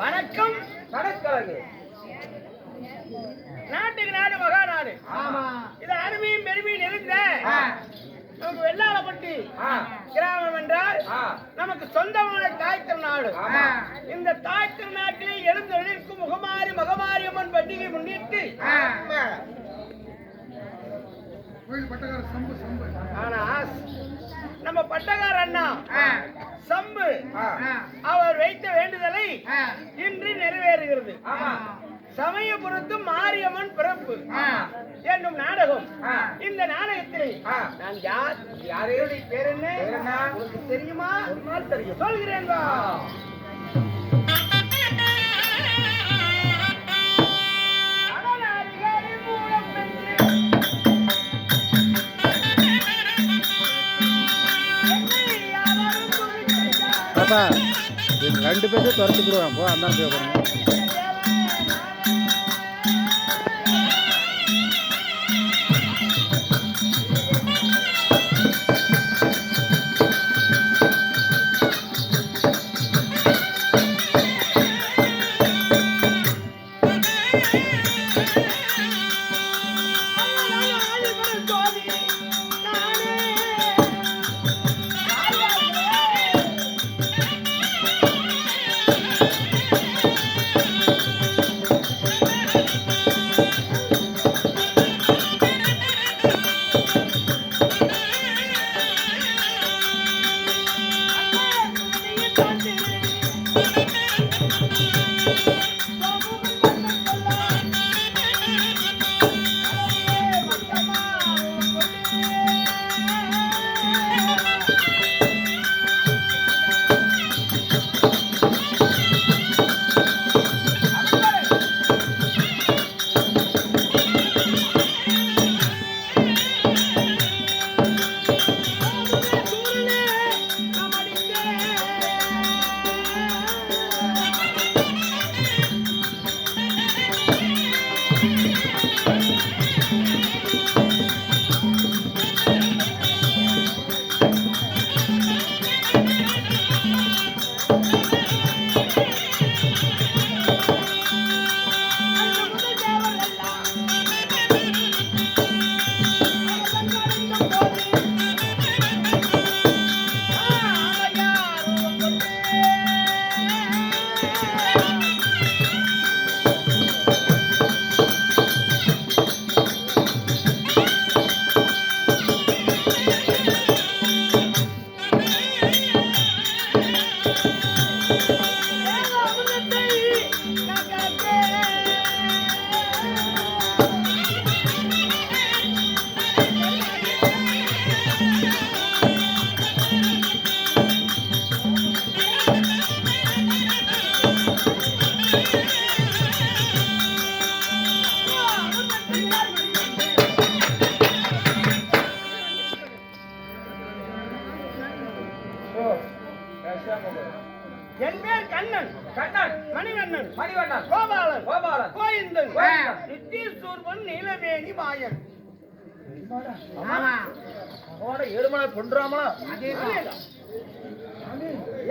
வணக்கம். வணக்கம். நாட்டுக்கு நாடு மகாநாடு ஆமா. இது அருமையும் பெருமையும் இருந்த. நமக்கு வெள்ளாளப்பட்டி. கிராமம் என்றால். நமக்கு சொந்தமான தாய் திருநாடு. இந்த தாய் திருநாட்டிலே எழுந்தொழிற்கும் முகமாரி மகமாரியம்மன் பண்டிகை முன்னிட்டு ஆனா பட்டகார அண்ணா சம்பு. அவர் வைத்த வேண்டுதலை இன்று நிறைவேறுகிறது. சமயபுரத்து மாரியம்மன் பிறப்பு. என்னும் நாடகம். இந்த நாடகத்தில். நான் யார் யாரையுடைய பேர் என்ன? தெரியுமா? தெரியும். சொல்கிறேன் குறித்தார். ரெண்டு பேர்த்தையும் துரத்து போ அந்த போய் என் பேர் கண்ணன் கண்ணன் மணிவண்ணன் மணிவண்ணன் கோபாலன் கோபாலன் கோவிந்தன். நித்தீஸ்வரன் நீலவேணி மாயன். எருமனை கொன்றாமலா.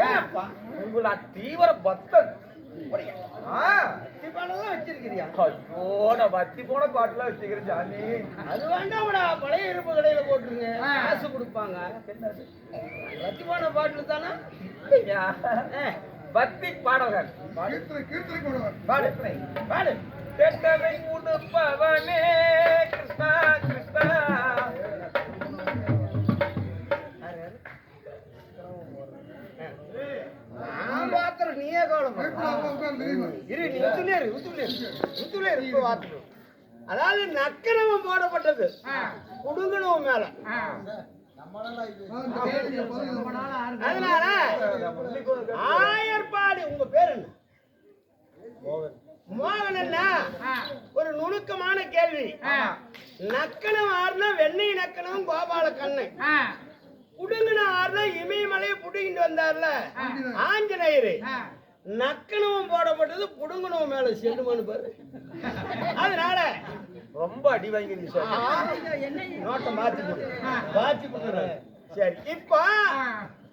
ஏனப்பா உங்களா தீவிர பக்தன். வத்தி போன பாட்டுலாம் வச்சுக்கிறேன் ஜாமி அது வேண்டாம்டா பழைய இருப்பு கடையில போட்டுருங்க காசு கொடுப்பாங்க. லட்சி போன பாட்டில் தானே? ஐயா, பக்தி பாடகன் பாடு. கெட்டதை உடுப்பவனே கிருஷ்ணா கிருஷ்ணா. நீயே கவலைப்பட இரு நீ உத்துலே இரு உத்துலே இரு உத்துலே இரு பாத்துக்கோ. அதாவது நக்கரவம் போடப்பட்டது. குடுங்கணும் மேல. அதனால ஆயர்பாடி உங்க பேர் என்ன? மோகன். அண்ணா ஒரு நுணுக்கமான கேள்வி. நக்கனம் ஆறுனா வெண்ணெய் நக்கனம் கோபால கண்ணு. புடுங்கின ஆறுனா இமயமலையை புடுங்கிட்டு வந்தார்ல. ஆஞ்சநேயரு. நக்கனவும் போடப்பட்டது புடுங்கணும் மேல செல்லுமான்னு பாரு. அதனால ரொம்ப அடி வாங்கிருச்சு சார். நோட்டை மாத்தி போடு மாத்தி போடுற சரி இப்போ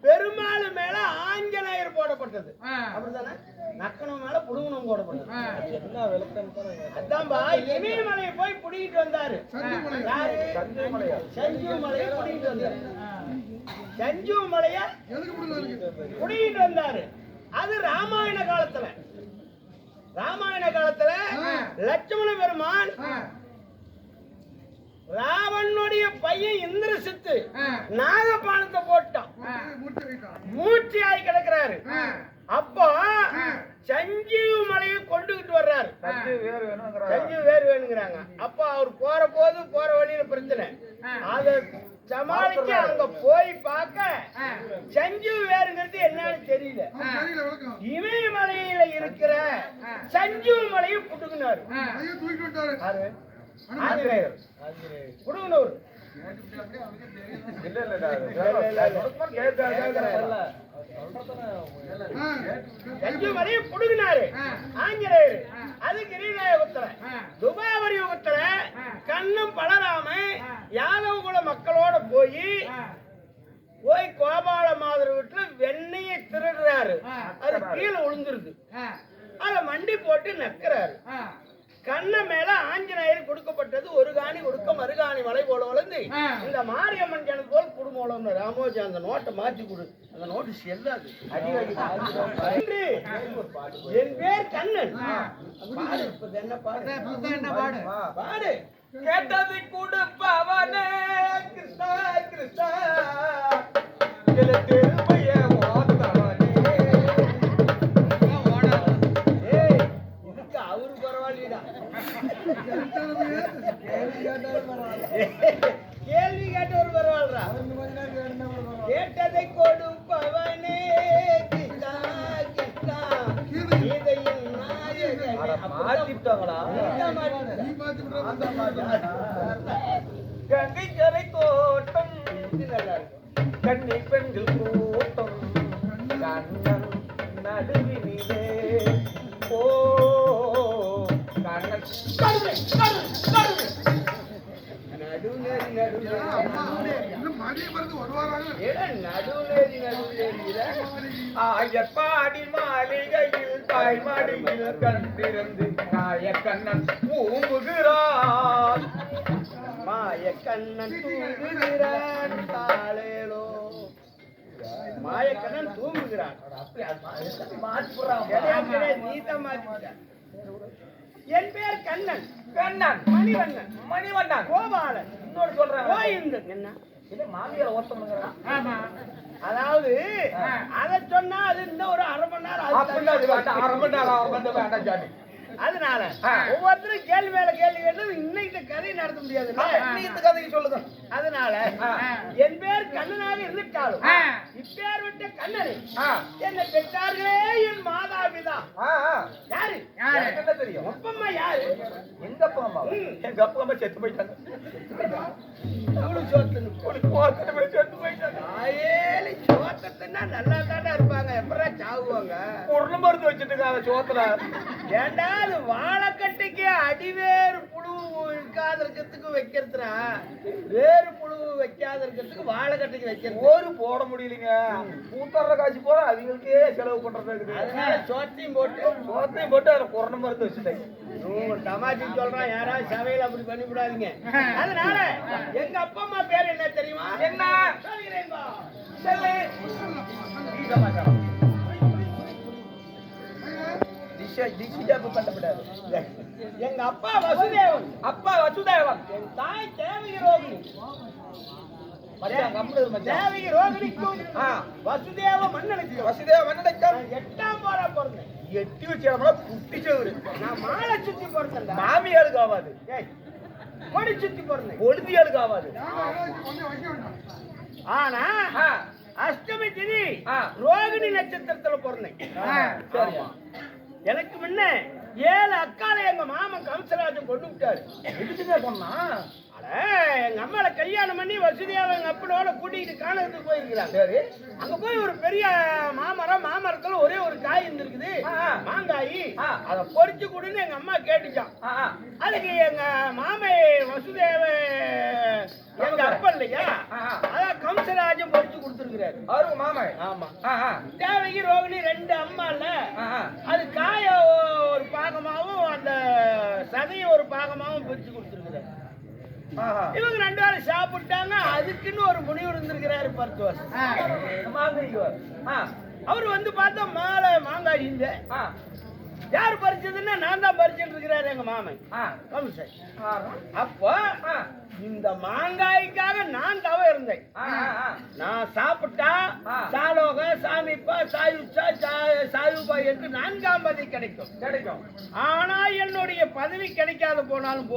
பெருமாள் மேல ஆஞ்சநேயர் போடப்பட்டது. அப்படிதானே? நக்கனம் மேல புடுங்கணும் போடப்பட்டது. என்ன விளக்கம் அதான்பா இமயமலையை போய் புடிங்கிட்டு வந்தாரு. யாரு? சஞ்சய் மலையா புடிங்கிட்டு வந்தாரு. சஞ்சீவ மலைய புடிங்கிட்டு வந்தாரு. அது ராமாயண காலத்துல. ராமாயண காலத்துல லட்சுமண பெருமான் ராவனுடைய பையன் இந்திரசித்து நாகபானத்தை போட்டான். மூர்ச்சியாகி கிடக்குறாரு. அப்போ சஞ்சீவ மலையை கொண்டுகிட்டு வர்றாரு. சஞ்சய் வேறு வேணுங்கிறாங்க சஞ்சீவ வேறு வேணுங்கிறாங்க. அப்ப அவர் போற போது போற வழியில பிரச்சனை. அத சமாளிக்க அங்க போய் பார்க்க சஞ்சீவ வேறுங்கிறது என்னன்னு தெரியல. இமயமலையில இருக்கிற சஞ்சீவ மலையை புட்டுக்கினாரு. யாரு? ஆஞ்சநேயர் இல்ல இல்ல சஞ்சீவ மலையை புடுங்கினாரு. ஆஞ்சநேயர் அது கிரிநாய உத்தரன் துபாவரி உத்தர கண்ணும் பலராம யாதவ குல மக்களோட போய் போய் கோபால மாதர் வீட்டுல வெண்ணெயை திருடுறாரு. அது கீழே விழுந்துருது அத மண்டி போட்டு நக்குறாரு. கண்ண மேல ஆஞ்சநேயர் கொடுக்கப்பட்டது ஒரு காணி கொடுக்க மறுகாணி மலை போல வளர்ந்து இந்த மாரியம்மன் ஜனது போல் குடும்பம் ராமோஜி அந்த நோட்டை மாத்தி கொடு. அந்த நோட்டு செல்லாது என் பேர் கண்ணன். என்ன பாடு? பாடு? கேட்டதை கொடுப்பவனே கிருஷ்ணா கிருஷ்ணா. கேள்வி கேட்டவர் பரவாயில்லடா கேட்டதை கொடுப்பவனே. மாத்திட்டாங்களா அப்படிதான் ஆயப்பாடி மாளிகையில் தாய் மாடியில் கண்டிருந்து நாயக்கண்ணன் பூம்புகிறான் மாயக்கண்ணன் தூங்குகிறான் தாளேலோ மாயக்கண்ணன் தூங்குகிறான் நீதான் மாத்திக்கிட்ட. என் பேர் கண்ணன். கண்ணன். மணிவண்ணன். மணிவண்ணன். கோபாலன். இன்னொரு சொல்றேன். கோயிந்தன் என்ன? இல்ல மாமியார் ஓட்டணுங்கிறான் அதாவது அத சொன்னா அது இன்னும் ஒரு அரை மணி நேரம் அரை மணி நேரம் அரை மணி நேரம் வேண்டாம் ஜாமி அதனால. ஒவ்வொருத்தரும் கேள்வி மேல கேள்வி கேட்டு இன்னைக்கு கதையை நடத்த இந்த கதையை சொல்லுங்க. அதனால. என் பேர் கண்ணனாக இருந்துட்டாலும் இப்பேர் விட்ட கண்ணனை என்னை பெற்றார்களே என் மாதாபிதா. யாரு? என்ன தெரியும்? ஒப்பம்மா யாரு? எங்க அப்பா அம்மா. எங்க அப்பா அம்மா செத்து போயிட்டாங்க. அவளும் சோத்து செத்து போயிட்டாங்க. ஆயேலி சோத்தத்துனா நல்லா தானே இருப்பாங்க. எப்படா சாவுவாங்க? உருளை மருந்து வச்சுட்டு இருக்காங்க சோத்துல. ஏண்டா அது வாழைக்கட்டைக்கு அடிவேறு புழு இருக்காத இருக்கிறதுக்கு வைக்கிறதுனா வேறு புழு வைக்காத இருக்கிறதுக்கு வாழைக்கட்டைக்கு வைக்கிறது. ஒரு போட முடியலைங்க. பூத்தர காட்சி போற அவங்களுக்கே செலவு பண்றது அதனால சோத்தையும் போட்டு சோத்தையும் போட்டு அதுல கொரோனா மருந்து வச்சுட்டாங்க தமாஷி சொல்றான் யாராவது சபையில அப்படி பண்ணி விடாதீங்க அதனால எங்க அப்பா அம்மா பேர் என்ன தெரியுமா? என்ன? சொல்கிறேன் பா. சொல்லு நீ சமாச்சாரம் திஷா திஷிஜாப்பு பண்ணப்படாது எங்க அப்பா வசுதேவன். அப்பா வசுதேவன். என் தாய் தேவகி ரோகிணி. தேவகி ரோகிணிக்கும். வசுதேவ மன்னனுக்கும் வசுதேவ மன்னடைக்கம் நான் எட்டாம் போரா பிறந்தேன் எட்டி வச்சிடமா குட்டி சவுரு நான் மாலை சுத்தி பிறந்தேன்டா. மாமியாளுக்கு ஆகாது ஏய், கொடி சுத்தி பிறந்தேன். பொழுதியாளுக்கு ஆகாது ஆனா ஆ. அஷ்டமி திதி ஆ. ரோகிணி நட்சத்திரத்துல பிறந்தேன். சரியா. எனக்கு முன்ன ஏழு அக்கால எங்க மாமன் கம்சராஜன் கொண்டு விட்டாரு. எதுக்குங்க சொன்னா அட, எங்க அம்மால கல்யாணம் பண்ணி வசதியாக எங்க அப்பனோட கூட்டிகிட்டு காணத்துக்கு போயிருக்கிறாங்க சரி. அங்க போய் ஒரு பெரிய மாமரம் மாமரத்துல ஒரே ஒரு காய் இருந்திருக்குது. மாங்காய். அத பொறிச்சு கொடுன்னு எங்க அம்மா கேட்டுச்சான். அதுக்கு எங்க மாமை வசுதேவ எங்க அப்பா இல்லையா. அதான் கம்சராஜன் கொடுத்துருக்கிறாரு. அவருக்கு ஆமா. தேவகி ரோகிணி ரெண்டு அம்மா இல்ல. அது காய ஒரு பாகமாவும் அந்த சதையை ஒரு பாகமாவும் பிரிச்சு கொடுத்துருக்கிறாரு. இவங்க ரெண்டு பேரும் சாப்பிட்டாங்க. அதுக்குன்னு ஒரு முனிவர் இருந்திருக்கிறாரு பத்து வருஷம். அவர் வந்து பார்த்தா மாலை மாங்காய் ஆ, யார் பறிச்சதுன்னா நான் தான் பறிச்சுட்டு இருக்கிறாரு எங்க மாமன். ஆறா. அப்போ இந்த மாங்காய்க்காக நான் தவ இருந்தேன். நான் சாப்பிட்டா. சாலோக சாமிப்பா சாயுச்சா சா- சாயுபா என்று நான்காம் பதவி கிடைக்கும். கிடைக்கும். ஆனா என்னுடைய பதவி கிடைக்காத போனாலும்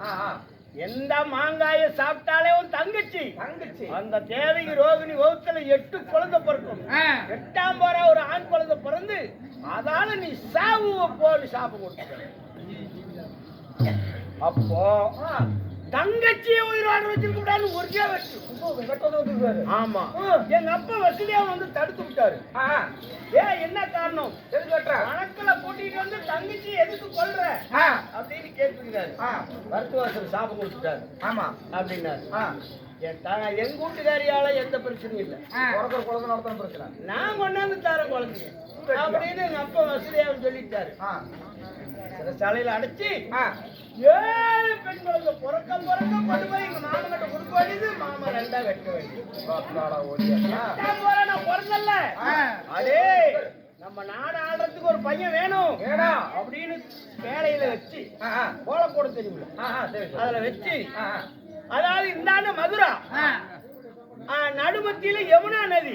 ஆ. எந்த மாங்காயை சாப்பிட்டாலே உன் தங்கச்சி. தங்கச்சி. அந்த தேவகி ரோகிணி வகுத்துல எட்டு குழந்தை பிறக்கும். எட்டாம் போற ஒரு ஆண் குழந்தை பிறந்து அதால நீ சாவுவ போன்னு சாப்பிட கொடுத்த அப்போ. தங்கச்சியை உயிரோட வச்சிருக்க கூடாதுன்னு ஒரே வச்சு. ஆமா. எங்க அப்பா வசதியா வந்து தடுத்து விட்டாரு. ஏன் என்ன காரணம்? கணக்குல கூட்டிட்டு வந்து தங்கச்சி எதுக்கு கொல்ற? அப்படின்னு கேட்டுருக்காரு ஆ. மருத்துவசர் சாப்பிட கொடுத்துட்டாரு. ஆமா. அப்படின்னாரு. என் த- எங்க வீட்டுக்காரியால எந்த பிரச்சனையும் இல்லை பிறக்கிற குழந்தை நடத்தின பிரச்சனை நான் கொண்டாந்து தரேன் குழந்தைங்க அப்படின்னு எங்க அப்பா வசதியாக சொல்லிட்டாரு ஆ, சில சாலையில அடைச்சி ஆ. ஏழு பெண் குழந்தை பிறக்க பிறக்க கொண்டு போய் எங்க மாமன் கிட்ட கொடுக்க வேண்டியது மாமா ரெண்டா வெட்ட வேண்டியது பிறந்தல்ல. அடே நம்ம நாடு ஆடுறதுக்கு ஒரு பையன் வேணும். அப்படின்னு வேலையில வச்சு ஆ, ஆ. கோல போட தெரியுமில்ல. அதுல வச்சு. அதாவது இந்தாண்ட மதுரா? நடுமத்தியில யமுனா நதி.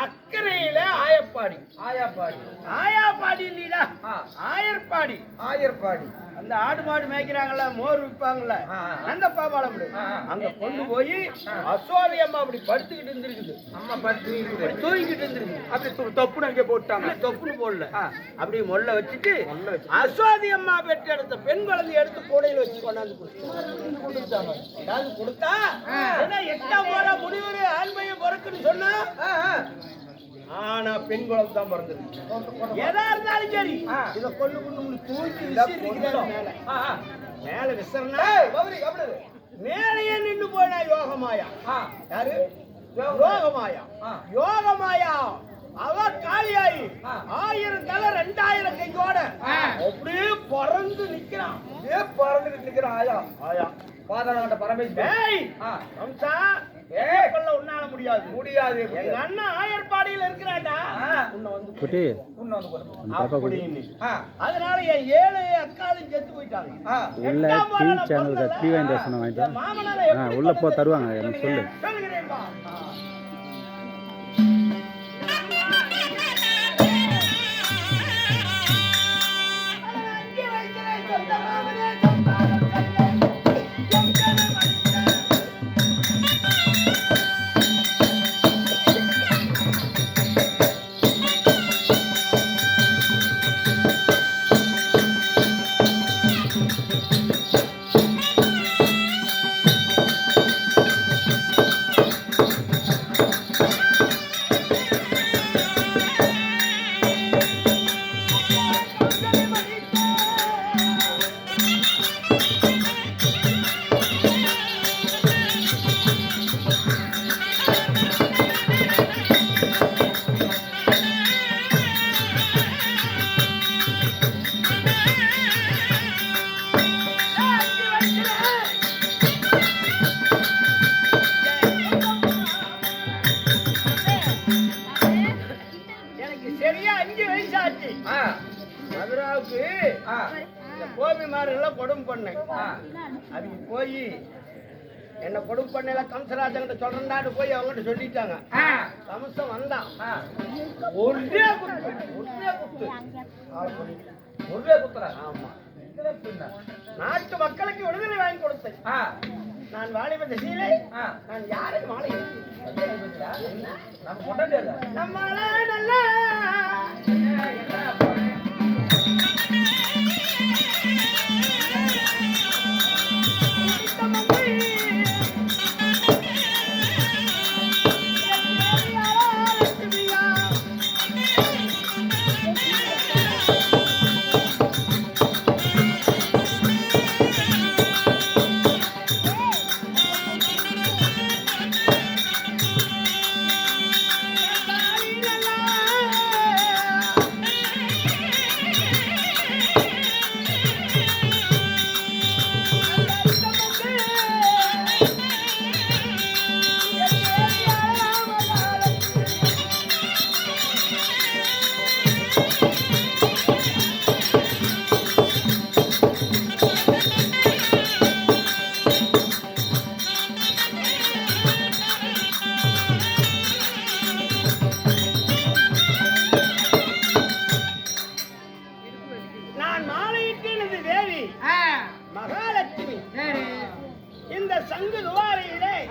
அக்கறையில ஆயப்பாடி ஆயாப்பாடி. ஆயாப்பாடி. இல்லையா ஆ. ஆயர்பாடி ஆயர்பாடி அந்த ஆடு மாடு மேய்க்கிறாங்கல்ல மோர் விற்பாங்கல்ல. அந்த ஆ. அங்க கொண்டு போய் அசோதி அம்மா அப்படி படுத்துக்கிட்டு இருந்திருக்குது அம்மா படுத்து தூங்கிட்டு இருந்திருக்கு அப்படி தொப்புன்னு அங்கே போட்டாங்க தொப்புன்னு போடல. அப்படி மொல்ல வச்சுட்டு. அஸ்வாதி அம்மா பெற்று எடுத்த பெண் குழந்தைய எடுத்து கூடையில வச்சு கொண்டாந்து கொடுத்தாங்க கொடுத்தா ஏன்னா எட்டாம் போற முடிவு ஆண் பையன் பிறக்குன்னு சொன்னா. ஆனா பெண் குழந்தை தான் பிறந்தது. எதா இருந்தாலும் சரி. இத கொண்டு கொண்டு உங்களுக்கு தூக்கி. மேல. இரு. மேலேயே நின்னு போனா யோகமாயா. யாரு? யோகமாயா. யோகமாயா? அவ காளியாயி ஆ. ஆயிரம் தலை ரெண்டாயிரம் கையோட. அப்படியே பறந்து நிக்கிறான். அப்படியே பறந்துகிட்டு நிக்கிற ஆயா. ஆயா. பாதாள பரமேஸ்வரன். ஏய் உன்னால முடியாது. முடியாது. எங்க அண்ணன் ஆயர்பாடியில இருக்கிறான்டா. ஆ. உன்னை வந்து குட்டி. உன்னை அப்படின்னு. அதனால என் ஏழு அக்காலும் செத்து போயிட்டாங்க. உள்ள டிவி தரிசனம் வாங்கிட்டு உள்ள போ? தருவாங்க எனக்கு சொல்லு. என்ன கொடுமை பண்ணல கம்சராஜன்கிட்ட சொல்றேன்டான்னு போய் அவங்ககிட்ட சொல்லிட்டாங்க ஆ. கம்சன் வந்தான். ஒரே குத்து ஒரே குத்து ஒரே குத்துற. ஆமா. நாட்டு மக்களுக்கு விடுதலை வாங்கி கொடுத்தேன். நான் வாலிப திசையிலே. நான் யாரையும் மாலை நம்ம நல்ல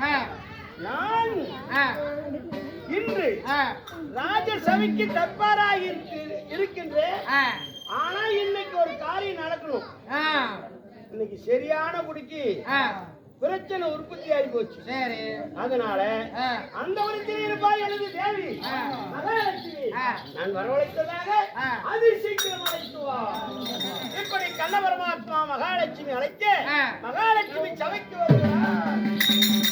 ஆ, இன்று ராஜசபைக்கு தற்பாராக இருக்கின்றேன். ஆனா இன்னைக்கு ஒரு காரியம் நடக்கணும். இன்னைக்கு சரியான குடிக்கு பிரச்சனை உற்பத்தி ஆகி போச்சு. சரி. அதனால அந்த ஒருத்தில் இருப்பாய் எனது தேவி. நான் வரவழைத்ததாக. அது சீக்கிரம் அழைத்து வா இப்படி கண்ண பரமாத்மா மகாலட்சுமி ஆ. மகாலட்சுமி சபைக்கு வருகிறார்.